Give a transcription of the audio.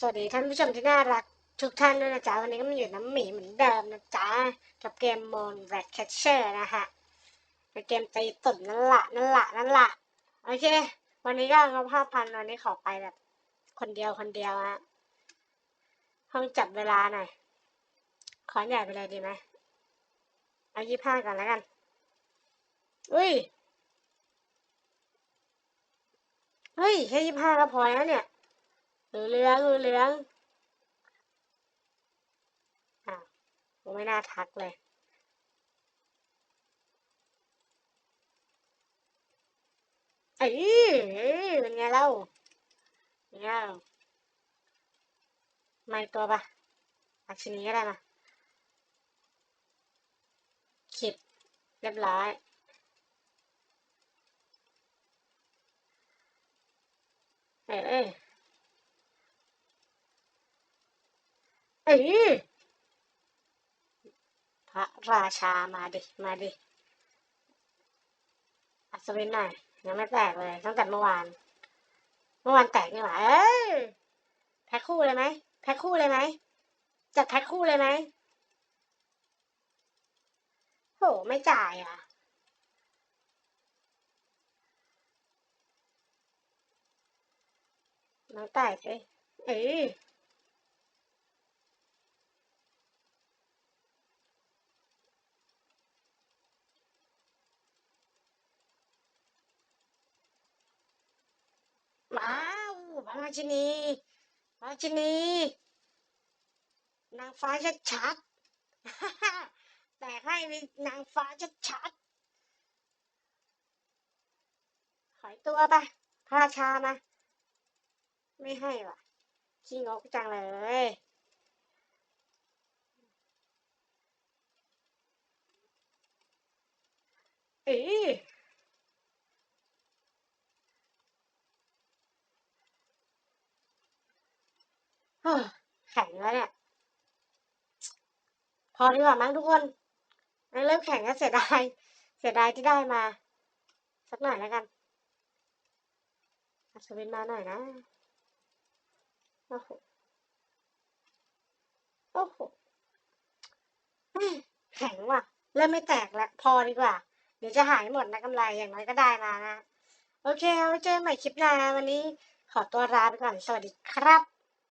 สวัสดีท่านผู้ชมที่น่ารักทุกท่านด้วยนะจ๊ะ วันนี้ก็มาอยู่น้ำหมีเหมือนเดิมนะจ๊ะ กับเกมโมนแร็กแคชเชอร์นะฮะเป็นเกมตีตุ่นนั่นละนั่นละนั่นละโอเค วันนี้ก็เอาภาพพันวันนี้ขอไปแบบ คนเดียวคนเดียวฮะห้องจับเวลาหน่อย ขอใหญ่ไปเลยดีไหมเอายี่ห้าก่อนแล้วกัน อุ้ยเฮ้ยแค่ยี่ห้าก็พอแล้วเนี่ย หรือเลี้ยงหรือเลี้ยงอ่าวกูไม่น่าทักเลยเอ้ยเป็นไงเล่าเนไงเล่าไม่ตัวปะอักชนีก็ได้มาขิดเรียบร้อยเอ้ย เอ้ยพระราชามาดิ มาดิ อัศวินหน่อยยังไม่แตกเลย ตั้งแต่เมื่อวาน เมื่อวานแตกนี่หว่าเอ้ยแพ็คคู่เลยไหมแพ็คคู่เลยไหมจัดแพ็คคู่เลยไหมโหไม่จ่ายอะน้องแตกเอ้ยเอ้ยว้าวพราชินีราชินี นางฟ้าชัดๆแต่ให้มีนางฟ้าชัดๆขอยตัวไปพระราชามา ไม่ให้ว่ะขี้งกจังเลยเอ้ยเฮ้อ แข็งแล้วเนี่ย พอดีกว่ามั้งทุกคน เริ่มแข็งก็เสียดาย เสียดายที่ได้มา สักหน่อยแล้วกันอัศวินมาหน่อยนะ โอ้โห โอ้โห แข็งว่ะ เริ่มไม่แตกแล้ว พอดีกว่า เดี๋ยวจะหายหมดนะกำไรอย่างน้อยก็ได้มานะ โอเคเอาไว้เจอกันใหม่คลิปหน้าวันนี้ขอตัวลาไปก่อน สวัสดีครับ